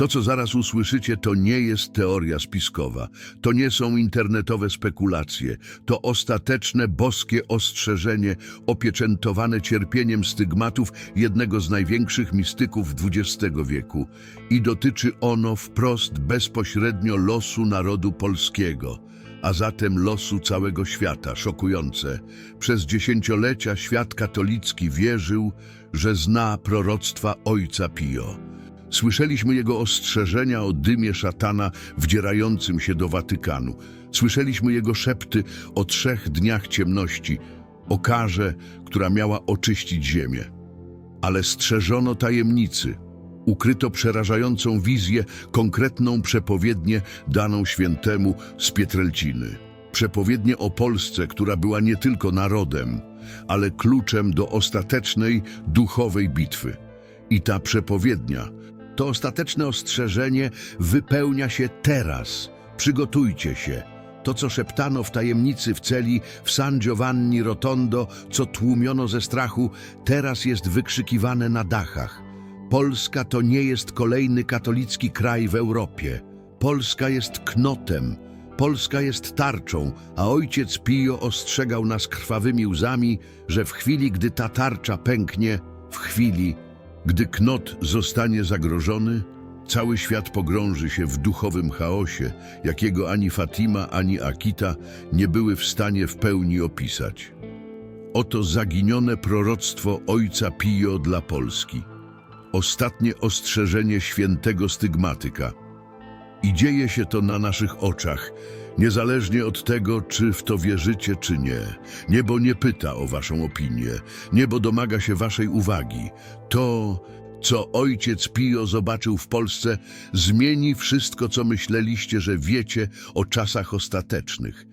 To co zaraz usłyszycie, to nie jest teoria spiskowa, to nie są internetowe spekulacje, to ostateczne boskie ostrzeżenie opieczętowane cierpieniem stygmatów jednego z największych mistyków XX wieku i dotyczy ono wprost bezpośrednio losu narodu polskiego, a zatem losu całego świata. Szokujące. Przez dziesięciolecia świat katolicki wierzył, że zna proroctwa Ojca Pio. Słyszeliśmy jego ostrzeżenia o dymie szatana wdzierającym się do Watykanu. Słyszeliśmy jego szepty o trzech dniach ciemności, o karze, która miała oczyścić ziemię. Ale strzeżono tajemnicy. Ukryto przerażającą wizję, konkretną przepowiednię daną świętemu z Pietrelciny. Przepowiednię o Polsce, która była nie tylko narodem, ale kluczem do ostatecznej duchowej bitwy. I ta przepowiednia, to ostateczne ostrzeżenie wypełnia się teraz. Przygotujcie się. To, co szeptano w tajemnicy w celi w San Giovanni Rotondo, co tłumiono ze strachu, teraz jest wykrzykiwane na dachach. Polska to nie jest kolejny katolicki kraj w Europie. Polska jest knotem, Polska jest tarczą, a ojciec Pio ostrzegał nas krwawymi łzami, że w chwili, gdy ta tarcza pęknie, w chwili, gdy knot zostanie zagrożony, cały świat pogrąży się w duchowym chaosie, jakiego ani Fatima, ani Akita nie były w stanie w pełni opisać. Oto zaginione proroctwo ojca Pio dla Polski. Ostatnie ostrzeżenie świętego stygmatyka. I dzieje się to na naszych oczach, niezależnie od tego, czy w to wierzycie, czy nie. Niebo nie pyta o waszą opinię, niebo domaga się waszej uwagi. To, co ojciec Pio zobaczył w Polsce, zmieni wszystko, co myśleliście, że wiecie o czasach ostatecznych.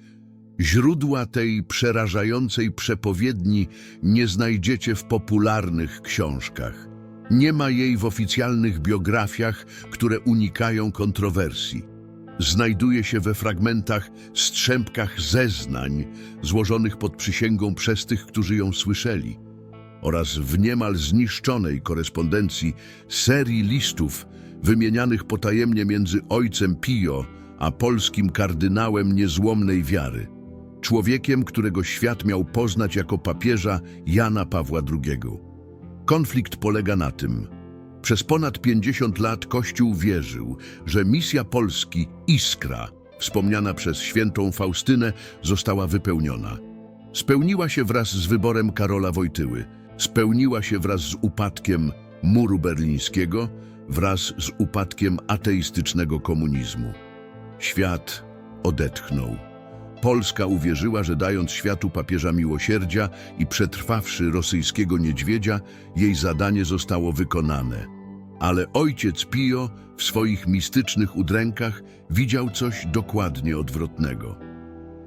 Źródła tej przerażającej przepowiedni nie znajdziecie w popularnych książkach. Nie ma jej w oficjalnych biografiach, które unikają kontrowersji. Znajduje się we fragmentach, strzępkach zeznań złożonych pod przysięgą przez tych, którzy ją słyszeli, oraz w niemal zniszczonej korespondencji serii listów wymienianych potajemnie między ojcem Pio a polskim kardynałem niezłomnej wiary, człowiekiem, którego świat miał poznać jako papieża Jana Pawła II. Konflikt polega na tym. Przez ponad 50 lat Kościół wierzył, że misja Polski Iskra, wspomniana przez świętą Faustynę, została wypełniona. Spełniła się wraz z wyborem Karola Wojtyły, spełniła się wraz z upadkiem muru berlińskiego, wraz z upadkiem ateistycznego komunizmu. Świat odetchnął. Polska uwierzyła, że dając światu papieża miłosierdzia i przetrwawszy rosyjskiego niedźwiedzia, jej zadanie zostało wykonane. Ale ojciec Pio w swoich mistycznych udrękach widział coś dokładnie odwrotnego.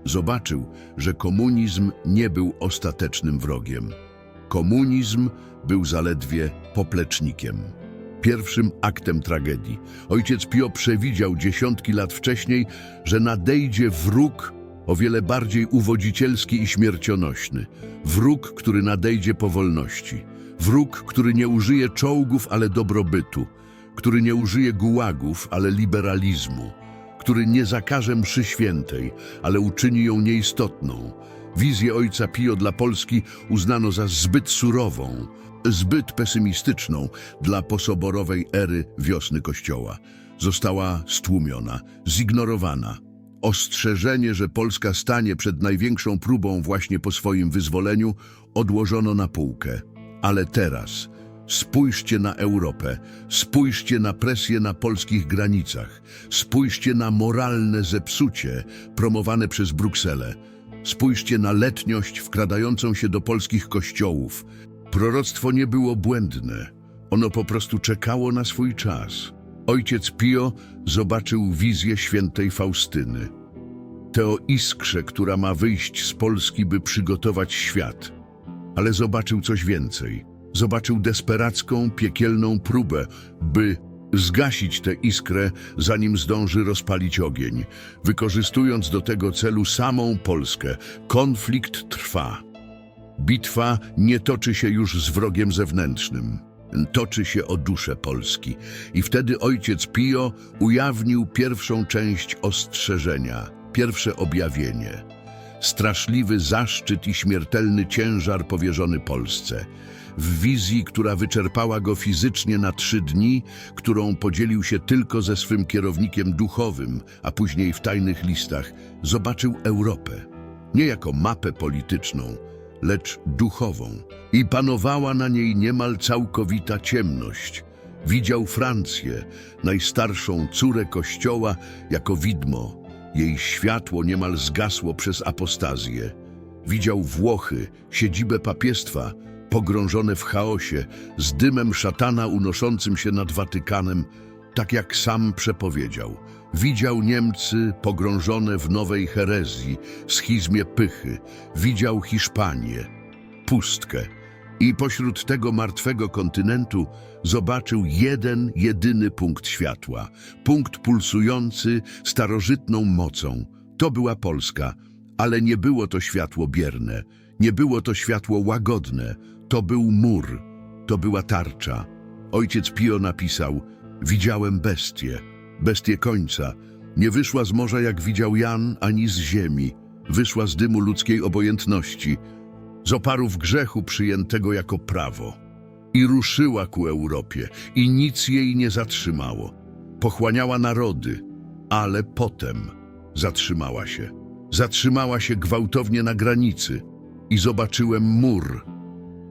Zobaczył, że komunizm nie był ostatecznym wrogiem. Komunizm był zaledwie poplecznikiem. Pierwszym aktem tragedii. Ojciec Pio przewidział dziesiątki lat wcześniej, że nadejdzie wróg o wiele bardziej uwodzicielski i śmiercionośny. Wróg, który nadejdzie po wolności. Wróg, który nie użyje czołgów, ale dobrobytu. Który nie użyje gułagów, ale liberalizmu. Który nie zakaże mszy świętej, ale uczyni ją nieistotną. Wizję ojca Pio dla Polski uznano za zbyt surową, zbyt pesymistyczną dla posoborowej ery wiosny Kościoła. Została stłumiona, zignorowana. Ostrzeżenie, że Polska stanie przed największą próbą właśnie po swoim wyzwoleniu, odłożono na półkę. Ale teraz spójrzcie na Europę, spójrzcie na presję na polskich granicach, spójrzcie na moralne zepsucie promowane przez Brukselę, spójrzcie na letniość wkradającą się do polskich kościołów. Proroctwo nie było błędne, ono po prostu czekało na swój czas. Ojciec Pio zobaczył wizję świętej Faustyny. Tę o iskrze, która ma wyjść z Polski, by przygotować świat. Ale zobaczył coś więcej. Zobaczył desperacką, piekielną próbę, by zgasić tę iskrę, zanim zdąży rozpalić ogień. Wykorzystując do tego celu samą Polskę, konflikt trwa. Bitwa nie toczy się już z wrogiem zewnętrznym. Toczy się o duszę Polski. I wtedy ojciec Pio ujawnił pierwszą część ostrzeżenia, pierwsze objawienie. Straszliwy zaszczyt i śmiertelny ciężar powierzony Polsce. W wizji, która wyczerpała go fizycznie na trzy dni, którą podzielił się tylko ze swym kierownikiem duchowym, a później w tajnych listach, zobaczył Europę. Nie jako mapę polityczną, lecz duchową. I panowała na niej niemal całkowita ciemność. Widział Francję, najstarszą córę Kościoła, jako widmo. Jej światło niemal zgasło przez apostazję. Widział Włochy, siedzibę papiestwa, pogrążone w chaosie, z dymem szatana unoszącym się nad Watykanem, tak jak sam przepowiedział. Widział Niemcy pogrążone w nowej herezji, schizmie pychy. Widział Hiszpanię, pustkę. I pośród tego martwego kontynentu zobaczył jeden, jedyny punkt światła. Punkt pulsujący starożytną mocą. To była Polska, ale nie było to światło bierne. Nie było to światło łagodne. To był mur. To była tarcza. Ojciec Pio napisał, widziałem bestię, bestię końca. Nie wyszła z morza jak widział Jan, ani z ziemi. Wyszła z dymu ludzkiej obojętności, z oparów grzechu przyjętego jako prawo. I ruszyła ku Europie, i nic jej nie zatrzymało. Pochłaniała narody, ale potem zatrzymała się. Zatrzymała się gwałtownie na granicy i zobaczyłem mur.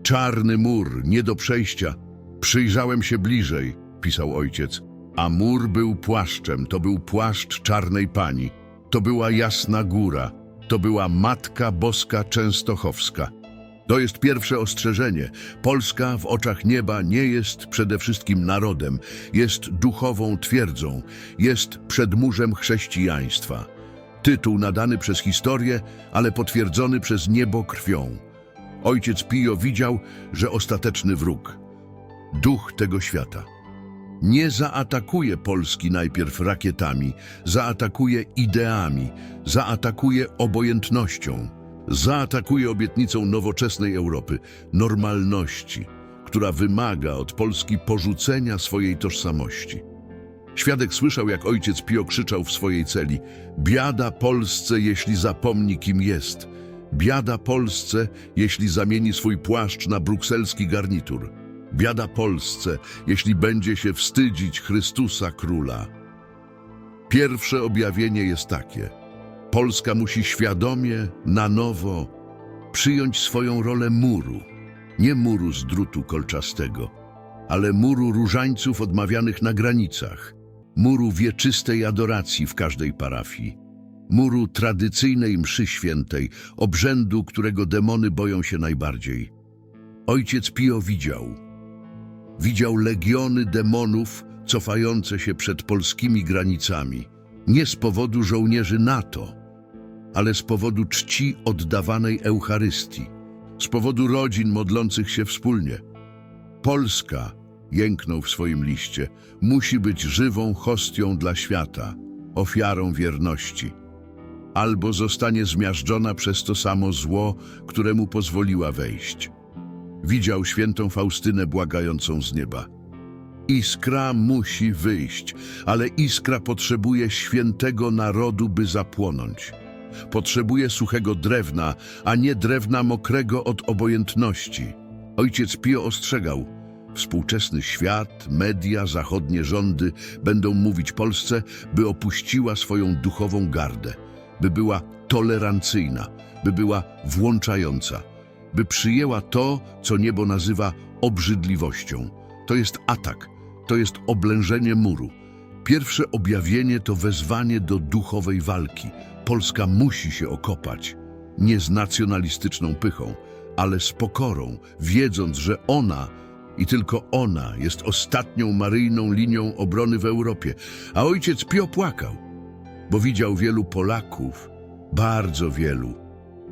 Czarny mur, nie do przejścia. Przyjrzałem się bliżej, pisał ojciec, a mur był płaszczem, to był płaszcz czarnej pani. To była jasna góra, to była Matka Boska Częstochowska. To jest pierwsze ostrzeżenie. Polska w oczach nieba nie jest przede wszystkim narodem, jest duchową twierdzą, jest przedmurzem chrześcijaństwa. Tytuł nadany przez historię, ale potwierdzony przez niebo krwią. Ojciec Pio widział, że ostateczny wróg, duch tego świata, nie zaatakuje Polski najpierw rakietami, zaatakuje ideami, zaatakuje obojętnością, zaatakuje obietnicą nowoczesnej Europy, normalności, która wymaga od Polski porzucenia swojej tożsamości. Świadek słyszał, jak ojciec Pio krzyczał w swojej celi: Biada Polsce, jeśli zapomni, kim jest. Biada Polsce, jeśli zamieni swój płaszcz na brukselski garnitur. Biada Polsce, jeśli będzie się wstydzić Chrystusa Króla. Pierwsze objawienie jest takie. Polska musi świadomie, na nowo przyjąć swoją rolę muru. Nie muru z drutu kolczastego, ale muru różańców odmawianych na granicach, muru wieczystej adoracji w każdej parafii, muru tradycyjnej mszy świętej, obrzędu, którego demony boją się najbardziej. Ojciec Pio widział. Widział legiony demonów cofające się przed polskimi granicami, nie z powodu żołnierzy NATO, ale z powodu czci oddawanej Eucharystii, z powodu rodzin modlących się wspólnie. Polska, jęknął w swoim liście, musi być żywą hostią dla świata, ofiarą wierności. Albo zostanie zmiażdżona przez to samo zło, któremu pozwoliła wejść. Widział świętą Faustynę błagającą z nieba. Iskra musi wyjść, ale iskra potrzebuje świętego narodu, by zapłonąć. Potrzebuje suchego drewna, a nie drewna mokrego od obojętności. Ojciec Pio ostrzegał, współczesny świat, media, zachodnie rządy będą mówić Polsce, by opuściła swoją duchową gardę, by była tolerancyjna, by była włączająca, by przyjęła to, co niebo nazywa obrzydliwością. To jest atak, to jest oblężenie muru. Pierwsze objawienie to wezwanie do duchowej walki. Polska musi się okopać, nie z nacjonalistyczną pychą, ale z pokorą, wiedząc, że ona i tylko ona jest ostatnią maryjną linią obrony w Europie. A ojciec Pio płakał, bo widział wielu Polaków, bardzo wielu,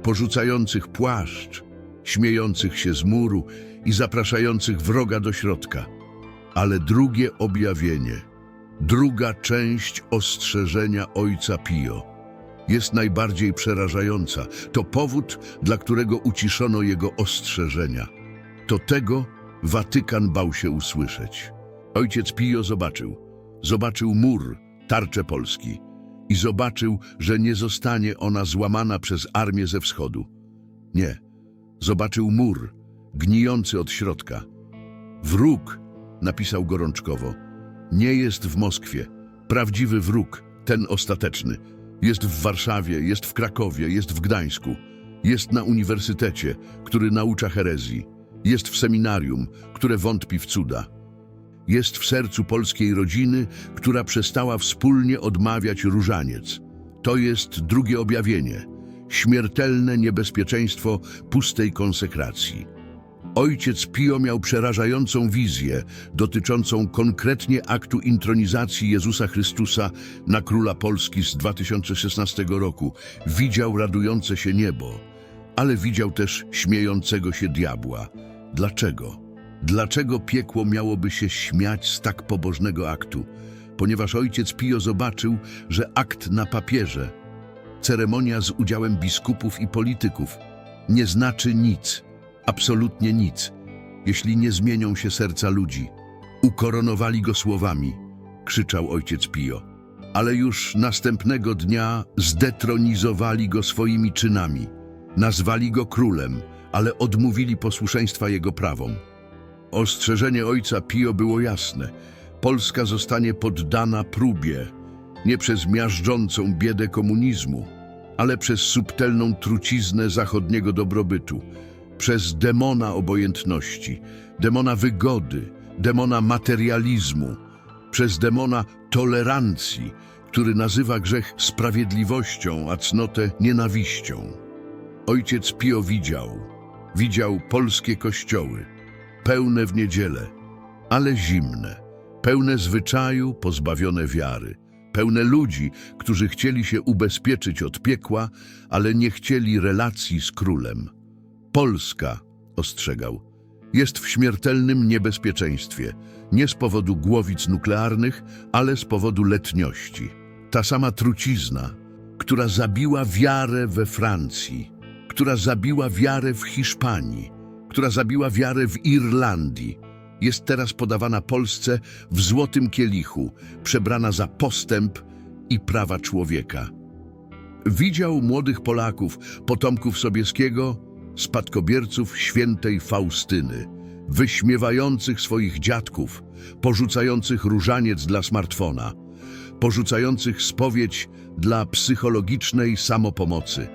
porzucających płaszcz, śmiejących się z muru i zapraszających wroga do środka. Ale drugie objawienie, druga część ostrzeżenia ojca Pio jest najbardziej przerażająca. To powód, dla którego uciszono jego ostrzeżenia. To tego Watykan bał się usłyszeć. Ojciec Pio zobaczył. Zobaczył mur, tarczę Polski. I zobaczył, że nie zostanie ona złamana przez armię ze wschodu. Nie. Zobaczył mur, gnijący od środka. Wróg, napisał gorączkowo, nie jest w Moskwie. Prawdziwy wróg, ten ostateczny, jest w Warszawie, jest w Krakowie, jest w Gdańsku. Jest na uniwersytecie, który naucza herezji. Jest w seminarium, które wątpi w cuda. Jest w sercu polskiej rodziny, która przestała wspólnie odmawiać różaniec. To jest drugie objawienie. Śmiertelne niebezpieczeństwo pustej konsekracji. Ojciec Pio miał przerażającą wizję dotyczącą konkretnie aktu intronizacji Jezusa Chrystusa na króla Polski z 2016 roku. Widział radujące się niebo, ale widział też śmiejącego się diabła. Dlaczego? Dlaczego piekło miałoby się śmiać z tak pobożnego aktu? Ponieważ ojciec Pio zobaczył, że akt na papierze, ceremonia z udziałem biskupów i polityków, nie znaczy nic, absolutnie nic, jeśli nie zmienią się serca ludzi. Ukoronowali go słowami, krzyczał ojciec Pio, ale już następnego dnia zdetronizowali go swoimi czynami. Nazwali go królem, ale odmówili posłuszeństwa jego prawom. Ostrzeżenie ojca Pio było jasne. Polska zostanie poddana próbie, nie przez miażdżącą biedę komunizmu, ale przez subtelną truciznę zachodniego dobrobytu, przez demona obojętności, demona wygody, demona materializmu, przez demona tolerancji, który nazywa grzech sprawiedliwością, a cnotę nienawiścią. Ojciec Pio widział, widział polskie kościoły, pełne w niedzielę, ale zimne, pełne zwyczaju, pozbawione wiary, pełne ludzi, którzy chcieli się ubezpieczyć od piekła, ale nie chcieli relacji z królem. Polska, ostrzegał, jest w śmiertelnym niebezpieczeństwie, nie z powodu głowic nuklearnych, ale z powodu letniości. Ta sama trucizna, która zabiła wiarę we Francji, która zabiła wiarę w Hiszpanii, która zabiła wiarę w Irlandii, jest teraz podawana Polsce w złotym kielichu, przebrana za postęp i prawa człowieka. Widział młodych Polaków, potomków Sobieskiego, spadkobierców świętej Faustyny, wyśmiewających swoich dziadków, porzucających różaniec dla smartfona, porzucających spowiedź dla psychologicznej samopomocy,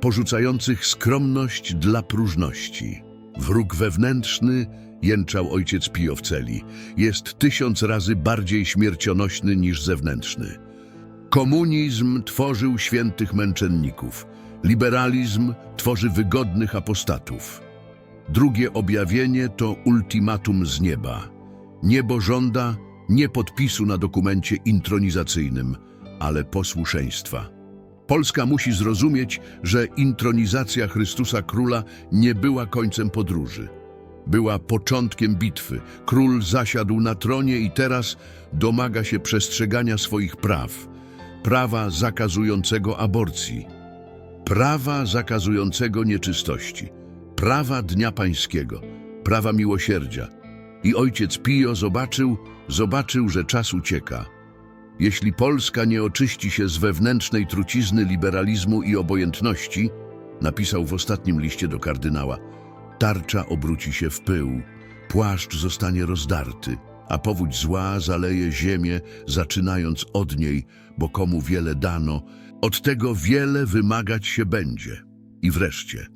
porzucających skromność dla próżności. Wróg wewnętrzny, jęczał ojciec Pio w celi, jest tysiąc razy bardziej śmiercionośny niż zewnętrzny. Komunizm tworzył świętych męczenników, liberalizm tworzy wygodnych apostatów. Drugie objawienie to ultimatum z nieba. Niebo żąda nie podpisu na dokumencie intronizacyjnym, ale posłuszeństwa. Polska musi zrozumieć, że intronizacja Chrystusa Króla nie była końcem podróży. Była początkiem bitwy. Król zasiadł na tronie i teraz domaga się przestrzegania swoich praw. Prawa zakazującego aborcji, prawa zakazującego nieczystości, prawa Dnia Pańskiego, prawa miłosierdzia. I ojciec Pio zobaczył, zobaczył, że czas ucieka. Jeśli Polska nie oczyści się z wewnętrznej trucizny liberalizmu i obojętności, napisał w ostatnim liście do kardynała, tarcza obróci się w pył, płaszcz zostanie rozdarty, a powódź zła zaleje ziemię, zaczynając od niej, bo komu wiele dano, od tego wiele wymagać się będzie. I wreszcie,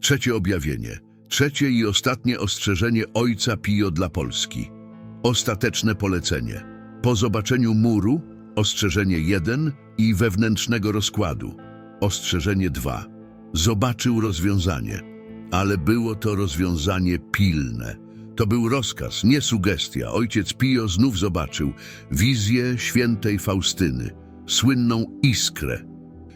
trzecie objawienie, trzecie i ostatnie ostrzeżenie Ojca Pio dla Polski. Ostateczne polecenie. Po zobaczeniu muru, ostrzeżenie 1 i wewnętrznego rozkładu. Ostrzeżenie 2. Zobaczył rozwiązanie, ale było to rozwiązanie pilne. To był rozkaz, nie sugestia. Ojciec Pio znów zobaczył wizję świętej Faustyny, słynną iskrę,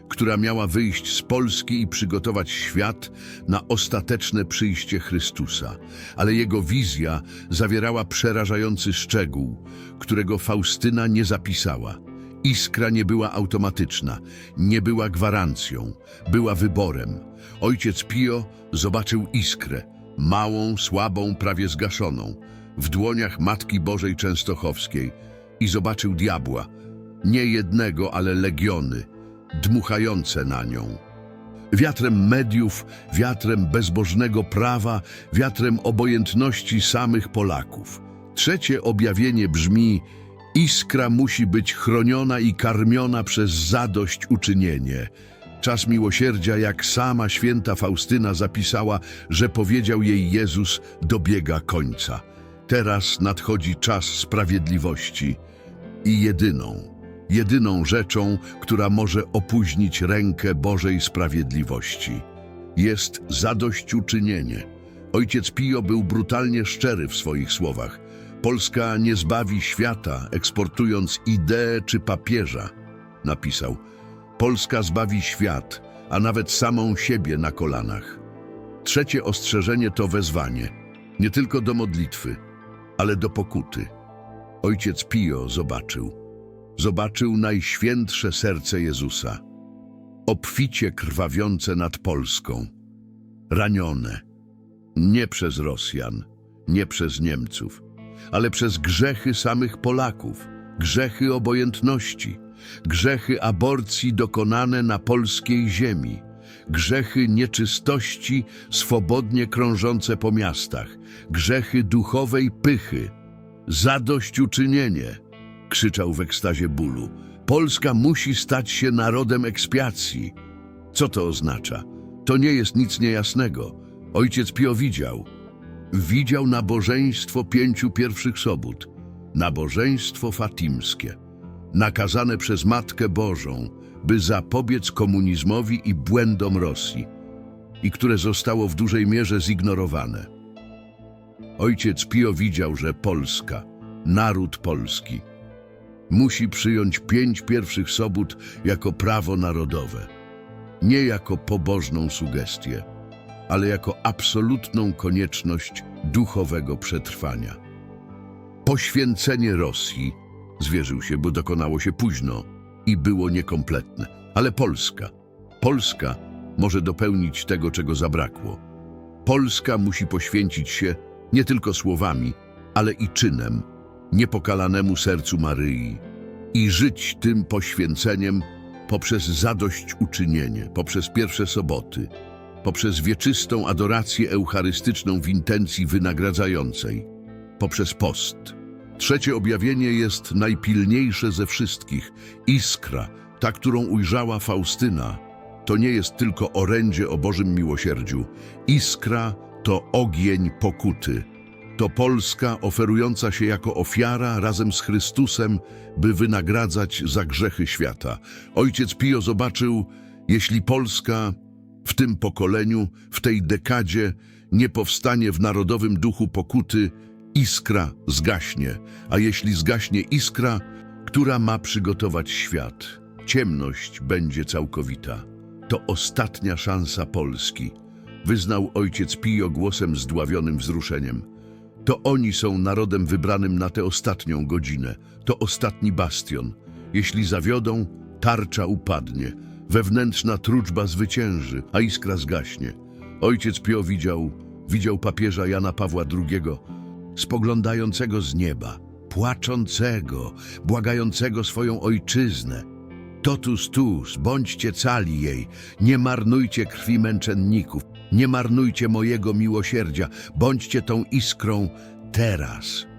która miała wyjść z Polski i przygotować świat na ostateczne przyjście Chrystusa. Ale jego wizja zawierała przerażający szczegół, którego Faustyna nie zapisała. Iskra nie była automatyczna, nie była gwarancją, była wyborem. Ojciec Pio zobaczył iskrę, małą, słabą, prawie zgaszoną, w dłoniach Matki Bożej Częstochowskiej i zobaczył diabła, nie jednego, ale legiony, dmuchające na nią. Wiatrem mediów, wiatrem bezbożnego prawa, wiatrem obojętności samych Polaków. Trzecie objawienie brzmi: Iskra musi być chroniona i karmiona przez zadośćuczynienie. Czas miłosierdzia, jak sama święta Faustyna zapisała, że powiedział jej Jezus, dobiega końca. Teraz nadchodzi czas sprawiedliwości i jedyną, jedyną rzeczą, która może opóźnić rękę Bożej sprawiedliwości. Jest zadośćuczynienie. Ojciec Pio był brutalnie szczery w swoich słowach. Polska nie zbawi świata, eksportując ideę czy papieża, napisał. Polska zbawi świat, a nawet samą siebie na kolanach. Trzecie ostrzeżenie to wezwanie, nie tylko do modlitwy, ale do pokuty. Ojciec Pio zobaczył. Zobaczył najświętsze serce Jezusa. Obficie krwawiące nad Polską. Ranione. Nie przez Rosjan, nie przez Niemców, ale przez grzechy samych Polaków, grzechy obojętności, grzechy aborcji dokonane na polskiej ziemi, grzechy nieczystości swobodnie krążące po miastach, grzechy duchowej pychy, zadośćuczynienie, krzyczał w ekstazie bólu. Polska musi stać się narodem ekspiacji. Co to oznacza? To nie jest nic niejasnego. Ojciec Pio widział. Widział nabożeństwo pięciu pierwszych sobót, nabożeństwo fatimskie, nakazane przez Matkę Bożą, by zapobiec komunizmowi i błędom Rosji, i które zostało w dużej mierze zignorowane. Ojciec Pio widział, że Polska, naród polski, musi przyjąć pięć pierwszych sobót jako prawo narodowe, nie jako pobożną sugestię, ale jako absolutną konieczność duchowego przetrwania. Poświęcenie Rosji, zwierzył się, bo dokonało się późno i było niekompletne, ale Polska, Polska może dopełnić tego, czego zabrakło. Polska musi poświęcić się nie tylko słowami, ale i czynem, niepokalanemu sercu Maryi i żyć tym poświęceniem poprzez zadośćuczynienie, poprzez pierwsze soboty, poprzez wieczystą adorację eucharystyczną w intencji wynagradzającej, poprzez post. Trzecie objawienie jest najpilniejsze ze wszystkich. Iskra, ta, którą ujrzała Faustyna, to nie jest tylko orędzie o Bożym miłosierdziu. Iskra to ogień pokuty. To Polska oferująca się jako ofiara razem z Chrystusem, by wynagradzać za grzechy świata. Ojciec Pio zobaczył, jeśli Polska w tym pokoleniu, w tej dekadzie nie powstanie w narodowym duchu pokuty, iskra zgaśnie, a jeśli zgaśnie iskra, która ma przygotować świat, ciemność będzie całkowita. To ostatnia szansa Polski, wyznał ojciec Pio głosem zdławionym wzruszeniem. To oni są narodem wybranym na tę ostatnią godzinę. To ostatni bastion. Jeśli zawiodą, tarcza upadnie. Wewnętrzna truczba zwycięży, a iskra zgaśnie. Ojciec Pio widział, widział papieża Jana Pawła II, spoglądającego z nieba, płaczącego, błagającego swoją ojczyznę. Totus tus, bądźcie cali jej, nie marnujcie krwi męczenników, nie marnujcie mojego miłosierdzia, bądźcie tą iskrą teraz.